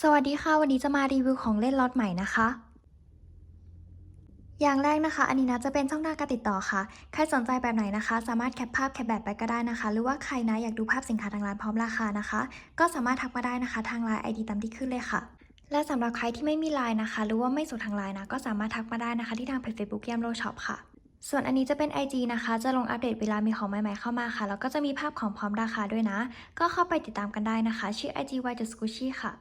สวัสดีค่ะ วันนี้จะมารีวิวของเล่นล็อตใหม่นะคะ อย่างแรกนะคะ อันนี้นะจะเป็นช่องทาการติดต่อค่ะ ใครสนใจแบบไหนนะคะ สามารถแคปภาพแคปแบบไปก็ได้นะคะ หรือว่าใครนะอยากดูภาพสินค้าทางร้านพร้อมราคานะคะ ก็สามารถทักมาได้นะคะ ทางไลน์ไอดีตามที่ขึ้นเลยค่ะ และสำหรับใครที่ไม่มีไลน์นะคะ หรือว่าไม่ส่งทางไลน์นะ ก็สามารถทักมาได้นะคะ ที่ทางเพจ Facebook ยามโลช็อปค่ะ ส่วนอันนี้จะเป็น IG นะคะ จะลงอัปเดตเวลามีของใหม่ๆเข้ามาค่ะ แล้วก็จะมีภาพของพร้อมราคาด้วยนะ ก็เข้าไปติดตามกันได้นะคะ ชื่อ IG y the squishy ค่ะ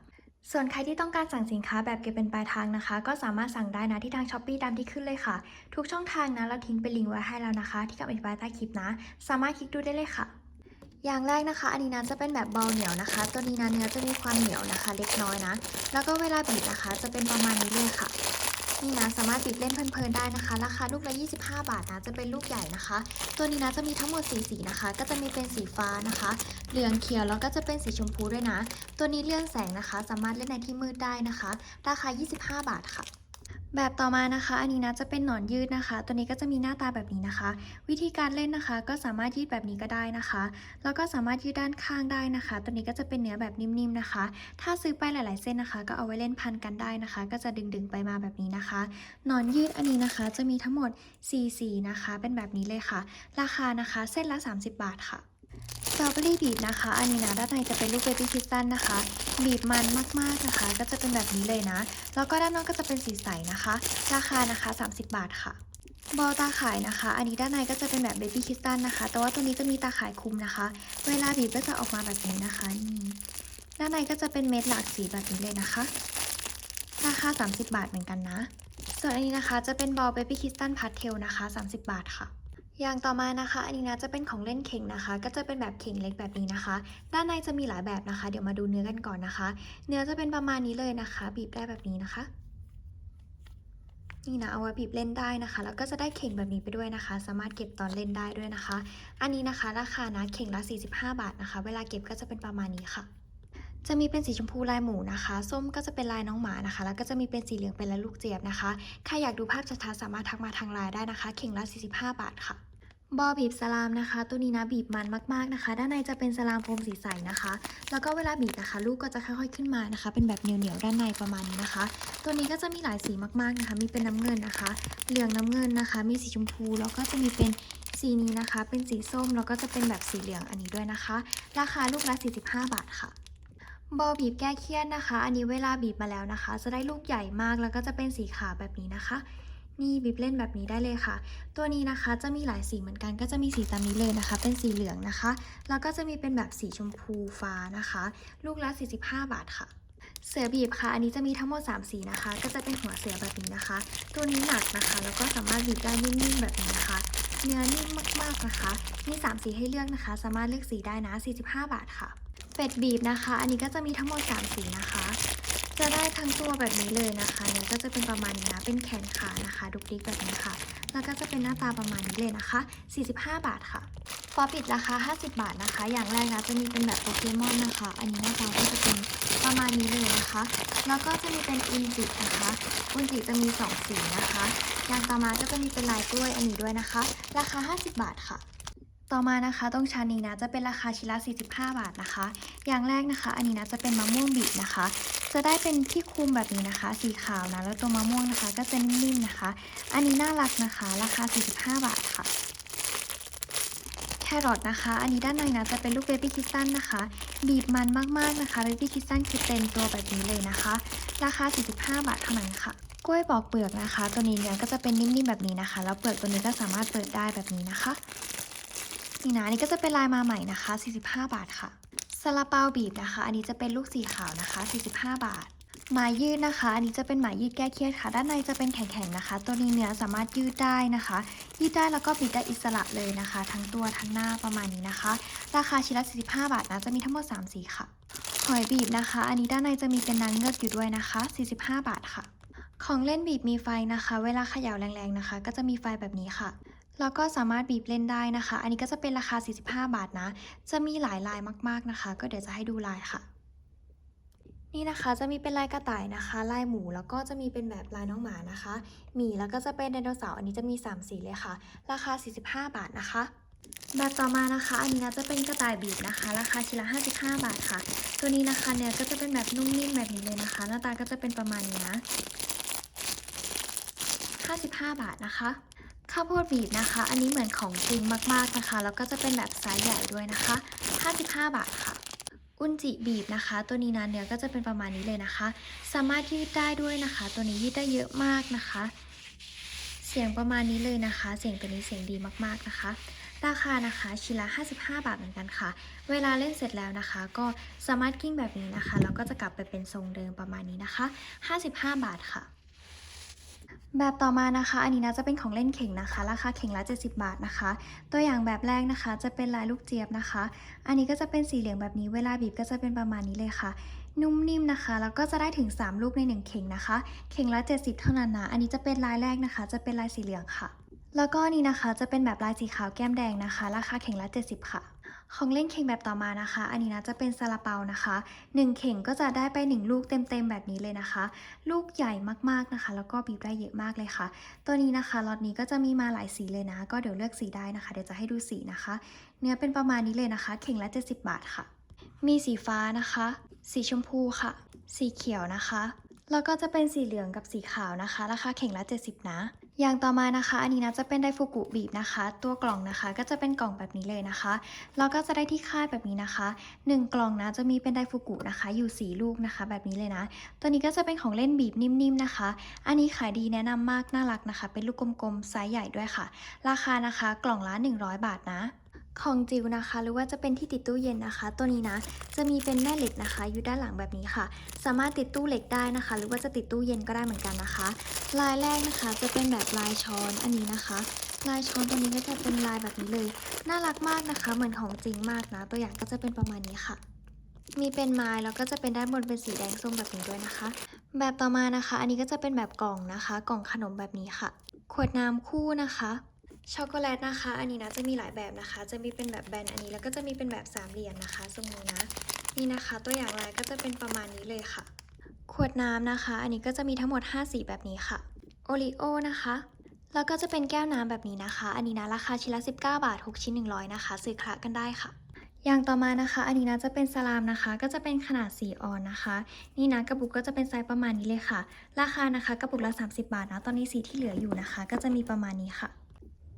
ส่วนใครที่ต้องการสั่งสินค้าแบบเก็บเป็นปลายทางนะคะ ก็สามารถสั่งได้นะที่ทางช้อปปีตามที่ขึ้นเลยค่ะ ทุกช่องทางนะเราทิ้งเป็นลิงก์ไว้ให้แล้วนะคะ ที่กับอธิบายใต้คลิปนะ สามารถคลิกดูได้เลยค่ะ อย่างแรกนะคะ อันนี้นะจะเป็นแบบเบาเหนียวนะคะ ตัวนี้นะเนื้อจะมีความเหนียวนะคะ เล็กน้อยนะ แล้วก็เวลาบีบนะคะ จะเป็นประมาณนี้เลยค่ะ นี่นะสามารถติดเล่นเพลินๆได้นะคะ ราคาลูกละ 25 บาทนะจะเป็นลูกใหญ่นะคะ ตัวนี้นะจะมีทั้งหมดสีสีนะคะ ก็จะมีเป็นสีฟ้านะคะ เหลืองเขียวแล้วก็จะเป็นสีชมพูด้วยนะ ตัวนี้เลื่อนแสงนะคะ สามารถเล่นในที่มืดได้นะคะ ราคา 25 บาทค่ะ แบบต่อมานะคะ อันนี้นะจะเป็นหนอนยืดนะคะ ตัวนี้ก็จะมีหน้าตาแบบนี้นะคะ วิธีการเล่นนะคะ ก็สามารถยืดแบบนี้ก็ได้นะคะ แล้วก็สามารถยืดด้านข้างได้นะคะ ตัวนี้ก็จะเป็นเนื้อแบบนิ่มๆนะคะ ถ้าซื้อไปหลาย ๆ เส้นนะคะ ก็เอาไว้เล่นพันกันได้นะคะ ก็จะดึงๆไปมาแบบนี้นะคะ หนอนยืดอันนี้นะคะ จะมีทั้งหมด4สีนะคะ เป็นแบบนี้เลยค่ะ ราคานะคะ เส้นละ 30 บาทค่ะ รอเบอรี่บีบนะคะ อันนี้นะด้านในจะเป็นลูกเบบี้คิสตันนะคะ บีบมันมากๆนะคะ ก็จะเป็นแบบนี้เลยนะ แล้วก็ด้านนอกก็จะเป็นสีใสนะคะ ราคานะคะ 30 บาทค่ะบอลตาข่ายนะคะ อันนี้ด้านในก็จะเป็นแบบเบบี้คิสตันนะคะ แต่ว่าตัวนี้จะมีตาข่ายคลุมนะคะ เวลาบีบก็จะออกมาแบบนี้นะคะ นี่ ด้านในก็จะเป็นเม็ดหลากสีแบบนี้เลยนะคะ ราคา 30 บาทเหมือนกันนะ ส่วนอันนี้นะคะจะเป็นบอลเบบี้คิสตันพาสเทลนะคะ 30 บาทค่ะ อย่างต่อมานะคะ อันนี้นะจะเป็นของเล่นเข่งนะคะ ก็จะเป็นแบบเข่งเล็กแบบนี้นะคะ ด้านในจะมีหลายแบบนะคะ เดี๋ยวมาดูเนื้อกันก่อนนะคะ เนื้อจะเป็นประมาณนี้เลยนะคะ บีบได้แบบนี้นะคะ นี่นะเอาไว้บีบเล่นได้นะคะ แล้วก็จะได้เข่งแบบนี้ไปด้วยนะคะ สามารถเก็บตอนเล่นได้ด้วยนะคะ อันนี้นะคะ ราคานะเข่งละ 45 บาทนะคะ เวลาเก็บก็จะเป็นประมาณนี้ค่ะ จะมีเป็นสีชมพูลายหมูนะคะ ส้มก็จะเป็นลายน้องหมานะคะ แล้วก็จะมีเป็นสีเหลืองเป็นลายลูกเจี๊ยบนะคะ ใครอยากดูภาพชัดๆสามารถทักมาทางไลน์ได้นะคะ เข่งละ 45 บาทค่ะ บอบีบสลามนะคะ ตัวนี้นะบีบมันมากๆนะคะ ด้านในจะเป็นสลามโฟมสีใสนะคะ แล้วก็เวลาบีบนะคะ ลูกก็จะค่อยๆขึ้นมานะคะ เป็นแบบเหนียวๆด้านในประมาณนี้นะคะ ตัวนี้ก็จะมีหลายสีมากๆนะคะ มีเป็นน้ำเงินนะคะ เหลืองน้ำเงินนะคะ มีสีชมพู แล้วก็จะมีเป็นสีนี้นะคะ เป็นสีส้ม แล้วก็จะเป็นแบบสีเหลืองอันนี้ด้วยนะคะ ราคาลูกละ 45 บาทค่ะ บอบีบแก้เครียดนะคะ อันนี้เวลาบีบมาแล้วนะคะ จะได้ลูกใหญ่มากแล้วก็จะเป็นสีขาวแบบนี้นะคะ นี่บีบเล่นแบบนี้ได้เลยค่ะ ตัวนี้นะคะจะมีหลายสีเหมือนกัน ก็จะมีสีตามนี้เลยนะคะ เป็นสีเหลืองนะคะ แล้วก็จะมีเป็นแบบสีชมพูฟ้านะคะ ลูกละ 45 บาทค่ะ เสือบีบค่ะ อันนี้จะมีทั้งหมด 3 สีนะคะ ก็จะเป็นหัวเสือแบบนี้นะคะ ตัวนี้หนักนะคะ แล้วก็สามารถบีบได้นิ่มๆแบบนี้นะคะ เนื้อนิ่มมากๆนะคะ มี 3 สีให้เลือกนะคะ สามารถเลือกสีได้นะ 45 บาทค่ะ เป็ดบีบนะคะ อันนี้ก็จะมีทั้งหมด3สีนะคะ จะได้ทั้งตัวแบบนี้เลยนะคะเนี่ยก็จะเป็นประมาณนี้นะเป็นแขนขานะคะดุกดิกแบบนี้ค่ะ แล้วก็จะเป็นหน้าตาประมาณนี้เลยนะคะ 45 บาทค่ะฟอปิดราคา 50 บาทนะคะ อย่างแรกนะจะมีเป็นแบบโปเกมอนนะคะ อันนี้หน้าตาก็จะเป็นประมาณนี้เลยนะคะ แล้วก็จะมีเป็นอุนจินะคะ อุนจิจะมี 2 สีนะคะ อย่างต่อมาก็จะมีเป็นลายกล้วยอันนี้ด้วยนะคะ ราคา 50 บาทค่ะ ต่อมานะคะตรงชานี้นะจะเป็นราคาชิ้นละ45 บาทนะคะ อย่างแรกนะคะ อันนี้นะจะเป็นมะม่วงบีบนะคะ จะได้เป็นที่คุมแบบนี้นะคะ สีขาวนะแล้วตัวมะม่วงนะคะ ก็จะนิ่มๆนะคะ อันนี้น่ารักนะคะ ราคา 45 บาทค่ะแครอทนะคะ อันนี้ด้านในนะจะเป็นลูกเบบี้คิสตันนะคะ บีบมันมากๆนะคะเบบี้คิสตันคือเต็มตัวแบบนี้เลยนะคะ ราคา 45 บาทเท่านั้นค่ะกล้วยปอกเปลือกนะคะ ตัวนี้เนี่ยก็จะเป็นนิ่มๆแบบนี้นะคะ แล้วเปลือกตัวนี้ก็สามารถเปิดได้แบบนี้นะคะ นี่นะอันนี่ก็จะเป็นลายมาใหม่นะคะ 45 บาทค่ะซาลาเปาบีบนะคะ อันนี้จะเป็นลูกสีขาวนะคะ 45 บาทหมายยืดนะคะ อันนี้จะเป็นหมายยืดแก้เครียดค่ะ ด้านในจะเป็นแข็งๆนะคะ ตัวนี้เนื้อสามารถยืดได้นะคะ ยืดได้แล้วก็บิดได้อิสระเลยนะคะ ทั้งตัวทั้งหน้าประมาณนี้นะคะ ราคาชิ้นละ45 บาทนะ จะมีทั้งหมด3สีค่ะ หอยบีบนะคะ อันนี้ด้านในจะมีเป็นนางเงือกอยู่ด้วยนะคะ 45 บาทค่ะ ของเล่นบีบมีไฟนะคะ เวลาเขย่าแรงๆนะคะ ก็จะมีไฟแบบนี้ค่ะ แล้วก็สามารถบีบเล่นได้นะคะ อันนี้ก็จะเป็นราคา 45 บาทนะ จะมีหลายลายมากๆนะคะ ก็เดี๋ยวจะให้ดูลายค่ะ นี่นะคะจะมีเป็นลายกระต่ายนะคะ ลายหมูแล้วก็จะมีเป็นแบบลายน้องหมานะคะ หมีแล้วก็จะเป็นไดโนเสาร์อันนี้จะมี 3 สีเลยค่ะ ราคา 45 บาทนะคะ แบบต่อมานะคะ อันนี้นะจะเป็นกระต่ายบีบนะคะ ราคาชิ้นละ 55 บาทค่ะ ตัวนี้นะคะเนี่ยก็จะเป็นแบบนุ่มนิ่มแบบนี้เลยนะคะ หน้าตาก็จะเป็นประมาณนี้นะ55 บาทนะคะ ข้าวโพดบีบนะคะ อันนี้เหมือนของจริงมากๆนะคะ แล้วก็จะเป็นแบบไซส์ใหญ่ด้วยนะคะ 55 บาทค่ะ อุนจิบีบนะคะ ตัวนี้นะเนื้อก็จะเป็นประมาณนี้เลยนะคะ สามารถยืดได้ด้วยนะคะ ตัวนี้ยืดได้เยอะมากนะคะ เสียงประมาณนี้เลยนะคะ เสียงตัวนี้เสียงดีมากๆนะคะ ราคานะคะชิ้นละ 55 บาทเหมือนกันค่ะ เวลาเล่นเสร็จแล้วนะคะ ก็สามารถกิ้งแบบนี้นะคะ แล้วก็จะกลับไปเป็นทรงเดิมประมาณนี้นะคะ 55 บาทค่ะ แบบต่อมานะคะ อันนี้นะจะเป็นของเล่นเข่งนะคะ ราคาเข่งละ 70 บาทนะคะ ตัวอย่างแบบแรกนะคะ จะเป็นลายลูกเจี๊ยบนะคะ อันนี้ก็จะเป็นสีเหลืองแบบนี้ เวลาบีบก็จะเป็นประมาณนี้เลยค่ะ นุ่มนิ่มนะคะ แล้วก็จะได้ถึง 3 ลูกใน 1 เข่งนะคะ เข่งละ 70 เท่านั้นนะ อันนี้จะเป็นลายแรกนะคะ จะเป็นลายสีเหลืองค่ะ แล้วก็นนี้นะคะ จะเป็นแบบลายสีขาวแก้มแดงนะคะ ราคาเข่งละ 70 ค่ะ ของเล่นเข่งแบบต่อมานะคะ อันนี้นะจะเป็นซาลาเปานะคะ 1 เข่งก็จะได้ไป 1 ลูกเต็มๆแบบนี้เลยนะคะ ลูกใหญ่มากๆนะคะ แล้วก็บีบได้เยอะมากเลยค่ะ ตัวนี้นะคะล็อตนี้ก็จะมีมาหลายสีเลยนะ ก็เดี๋ยวเลือกสีได้นะคะ เดี๋ยวจะให้ดูสีนะคะ เนื้อเป็นประมาณนี้เลยนะคะ เข่งละ 70 บาทค่ะ มีสีฟ้านะคะ สีชมพูค่ะ สีเขียวนะคะ แล้วก็จะเป็นสีเหลืองกับสีขาวนะคะ ราคาเข่งละ 70 นะ อย่างต่อมานะคะ อันนี้นะจะเป็นไดฟูกุบีบนะคะ ตัวกล่องนะคะก็จะเป็นกล่องแบบนี้เลยนะคะแล้วก็จะได้ที่คาดแบบนี้นะคะ 1 กล่องนะจะมีเป็นไดฟูกุนะคะ อยู่ 4 ลูกนะคะ แบบนี้เลยนะ ตัวนี้ก็จะเป็นของเล่นบีบนิ่มๆนะคะ อันนี้ขายดีแนะนำมากน่ารักนะคะ เป็นลูกกลมๆไซส์ใหญ่ด้วยค่ะ ราคานะคะกล่องละ 100 บาทนะ ของจิวนะคะ หรือว่าจะเป็นที่ติดตู้เย็นนะคะ ตัวนี้นะจะมีเป็นแม่เหล็กนะคะ อยู่ด้านหลังแบบนี้ค่ะ สามารถติดตู้เหล็กได้นะคะ หรือว่าจะติดตู้เย็นก็ได้เหมือนกันนะคะ ลายแรกนะคะจะเป็นแบบลายช้อนอันนี้นะคะ ลายช้อนตัวนี้ก็จะเป็นลายแบบนี้เลย น่ารักมากนะคะ เหมือนของจริงมากนะ ตัวอย่างก็จะเป็นประมาณนี้ค่ะมีเป็นไม้แล้วก็จะเป็นด้านบนเป็นสีแดงส้มแบบนี้ด้วยนะคะ แบบต่อมานะคะ อันนี้ก็จะเป็นแบบกล่องนะคะ กล่องขนมแบบนี้ค่ะ ขวดน้ำคู่นะคะ ช็อกโกแลตนะคะ อันนี้นะจะมีหลายแบบนะคะ จะมีเป็นแบบแบนอันนี้ แล้วก็จะมีเป็นแบบสามเหลี่ยมนะคะทรงนี้นะ นี่นะคะ ตัวอย่างลายก็จะเป็นประมาณนี้เลยค่ะ ขวดน้ำนะคะ อันนี้ก็จะมีทั้งหมด 5 สีแบบนี้ค่ะ โอริโอนะคะ แล้วก็จะเป็นแก้วน้ำแบบนี้นะคะ อันนี้นะราคาชิ้นละ 19 บาท 6 ชิ้น 100 นะคะ ซื้อคละกันได้ค่ะอย่างต่อมานะคะ อันนี้นะจะเป็นสลามนะคะ ก็จะเป็นขนาด 4 ออนนะคะ นี่นะกระปุกก็จะเป็นไซส์ประมาณนี้เลยค่ะ ราคานะคะกระปุกละ 30 บาทนะ ตอนนี้สีที่เหลืออยู่นะคะ ก็จะมีประมาณนี้ค่ะ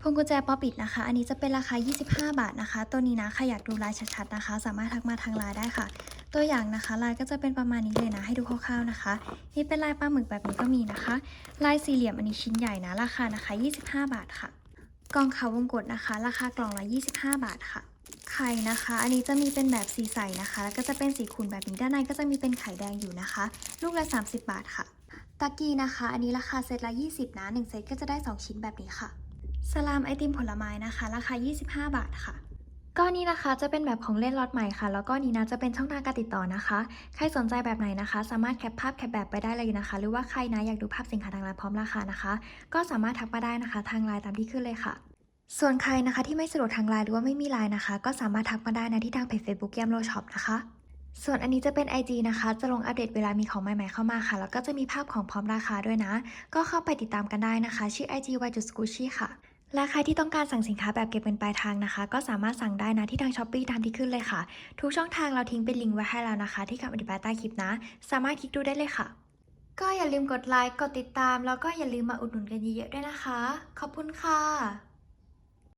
พวงกุญแจป๊อปปิดนะคะ อันนี้จะเป็นราคา 25 บาทนะคะ ตัวนี้นะใครอยากดูลายชัดๆนะคะ สามารถทักมาทางไลน์ได้ค่ะ ตัวอย่างนะคะลายก็จะเป็นประมาณนี้เลยนะ ให้ดูคร่าวๆนะคะ นี่เป็นลายปลาหมึกแบบนี้ก็มีนะคะ ลายสี่เหลี่ยมอันนี้ชิ้นใหญ่นะ ราคานะคะ 25 บาทค่ะ กล่องเขาวงกตนะคะ ราคากล่องละ25 บาทค่ะ ไข่นะคะ อันนี้จะมีเป็นแบบสีใสนะคะ แล้วก็จะเป็นสีขุ่นแบบนี้ ด้านในก็จะมีเป็นไข่แดงอยู่นะคะ ลูกละ 30 บาทค่ะ ตะกี้นะคะ อันนี้ราคาเซตละ 20นะ1เซตก็จะได้ 2 ชิ้นแบบนี้ค่ะ สลามไอติมผลไม้นะคะ ราคา 25 บาทค่ะก็นี้นะคะจะเป็นแบบของเล่นล็อตใหม่ค่ะ แล้วก็นี้นะจะเป็นช่องทางการติดต่อนะคะ ใครสนใจแบบไหนนะคะ สามารถแคปภาพแคปแบบไปได้เลยนะคะ หรือว่าใครนะอยากดูภาพสินค้าทางร้านพร้อมราคานะคะ ก็สามารถทักมาได้นะคะ ทางไลน์ตามที่ขึ้นเลยค่ะ ส่วนใครนะคะที่ไม่สะดวกทางไลน์หรือว่าไม่มีไลน์นะคะ ก็สามารถทักมาได้นะที่ทางเพจ Facebook แยมโลช็อปนะคะ ส่วนอันนี้จะเป็น IG นะคะ จะลงอัปเดตเวลามีของใหม่ๆเข้ามาค่ะ แล้วก็จะมีภาพของพร้อมราคาด้วยนะ ก็เข้าไปติดตามกันได้นะคะ ชื่อ IG y s c u c h i ค่ะ และใครที่ต้องการสั่งสินค้าแบบเก็บเงินปลายทางนะคะ ก็สามารถสั่งได้นะที่ทางช้อปปีตามที่ขึ้นเลยค่ะ ทุกช่องทางเราทิ้งเป็นลิงก์ไว้ให้แล้วนะคะ ที่คำอธิบายใต้คลิปนะ สามารถคลิกดูได้เลยค่ะ ก็อย่าลืมกดไลค์กดติดตาม แล้วก็อย่าลืมมาอุดหนุนกันเยอะๆด้วยนะคะ ขอบคุณค่ะ